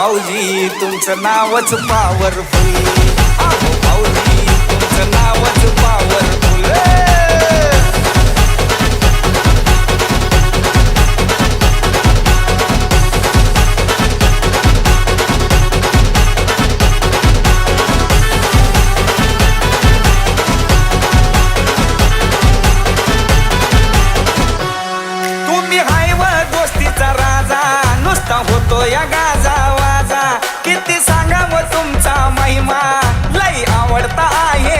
भाऊजी तुमचं नावच पावरफुल भाऊजी तुमचं नावच पावरफुल तुम्ही हाय व गोष्टीचा राजा नुसता होतो या गाजावा. वाजा किती सांगावं तुमचा महिमा? लई आवडता आहे.